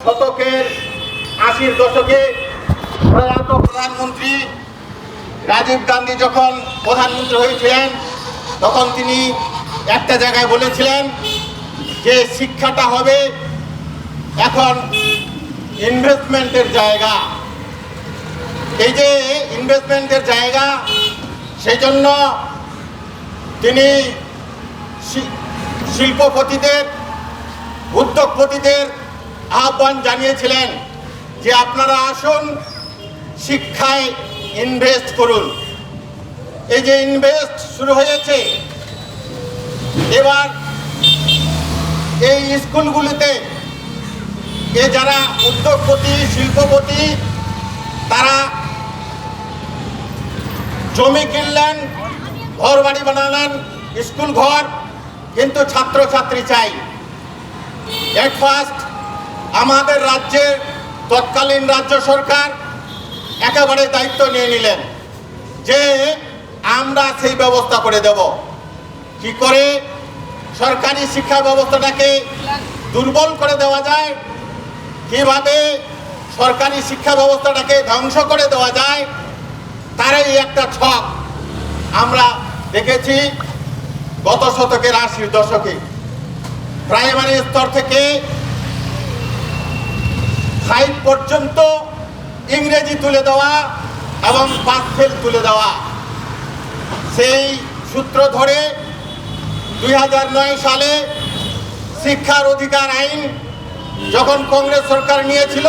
শতকের আশির দশকে প্রয়াত প্রধানমন্ত্রী রাজীব গান্ধী যখন প্রধানমন্ত্রী হয়েছিলেন, তখন তিনি একটা জায়গায় বলেছিলেন যে শিক্ষাটা হবে এখন ইনভেস্টমেন্টের জায়গা। এই যে ইনভেস্টমেন্টের জায়গা সেই জন্য তিনি শিল্পপতিদের, উদ্যোগপতিদের আহ্বান জানিয়েছিলেন যে আপনারা আসুন, শিক্ষায় ইনভেস্ট করুন। এই যে ইনভেস্ট শুরু হয়েছে, এবার এই স্কুলগুলিতে এ যারা উদ্যোগপতি, শিল্পপতি, তারা জমি কিনলেন ঘর বাড়ি বানালেন স্কুল ঘর কিন্তু ছাত্রছাত্রী চাই। এট ফার্স্ট আমাদের রাজ্যের তৎকালীন রাজ্য সরকার একেবারে দায়িত্ব নিয়ে নিলেন যে আমরা সেই ব্যবস্থা করে দেব। কি করে? সরকারি শিক্ষা ব্যবস্থাটাকে দুর্বল করে দেওয়া যায়, কীভাবে সরকারি শিক্ষা ব্যবস্থাটাকে ধ্বংস করে দেওয়া যায়, তারই একটা ছক আমরা দেখেছি গত শতকের আশির দশকে। প্রাইমারি স্তর থেকে ফাইভ পর্যন্ত ইংরেজি তুলে দেওয়া এবং পাস ফেল তুলে দেওয়া। সেই সূত্র ধরে দুই হাজার নয় সালে শিক্ষার অধিকার আইন যখন কংগ্রেস সরকার নিয়েছিল,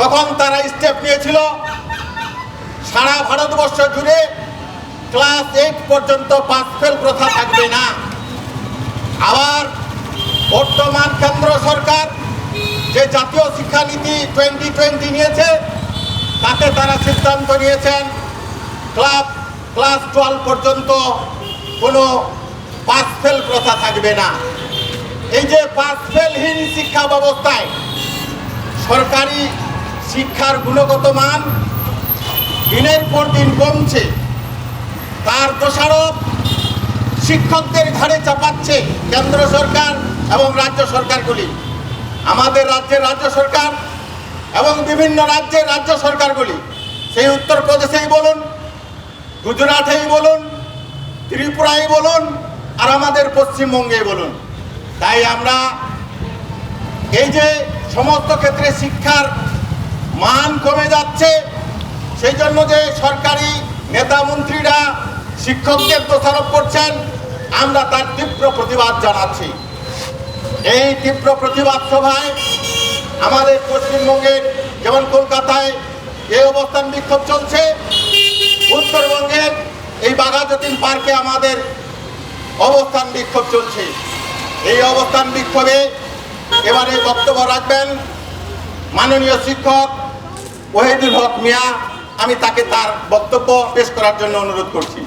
তখন তারা স্টেপ নিয়েছিল। সারা ভারতবর্ষ জুড়ে ক্লাস এইট পর্যন্ত পাস ফেল প্রথা থাকবে না আবার বর্তমান কেন্দ্র সরকার যে জাতীয় শিক্ষানীতি টোয়েন্টি টোয়েন্টি নিয়েছে, তাতে তারা সিদ্ধান্ত নিয়েছেন, ক্লাব, ক্লাস টুয়েলভ পর্যন্ত কোনো পাস ফেল প্রথা থাকবে না। এই যে পাস ফেলহীন শিক্ষা ব্যবস্থায় সরকারি শিক্ষার গুণগত মান দিনের পর দিন কমছে, তার দোষারোপ শিক্ষকদের ঘাড়ে চাপাচ্ছে কেন্দ্র সরকার এবং রাজ্য সরকারগুলি। আমাদের রাজ্যের রাজ্য সরকার এবং বিভিন্ন রাজ্যের রাজ্য সরকারগুলি, সেই উত্তরপ্রদেশেই বলুন, গুজরাটেই বলুন, ত্রিপুরাই বলুন, আর আমাদের পশ্চিমবঙ্গেই বলুন। তাই আমরা এই যে সমস্ত ক্ষেত্রে শিক্ষার মান কমে যাচ্ছে, সেই জন্য যে সরকারি নেতা মন্ত্রীরা শিক্ষকদের দোষারোপ করছেন, আমরা তার তীব্র প্রতিবাদ জানাচ্ছি। এই তীব্র প্রতিবাদ সভায় আমাদের পশ্চিমবঙ্গের যেমন কলকাতায় এই অবস্থান বিক্ষোভ চলছে, উত্তরবঙ্গের এই বাঘাযতীন পার্কে আমাদের অবস্থান বিক্ষোভ চলছে। এই অবস্থান বিক্ষোভে এবারে বক্তব্য রাখবেন মাননীয় শিক্ষক ওহিদুল হক মিয়া। আমি তাকে তার বক্তব্য পেশ করার জন্য অনুরোধ করছি।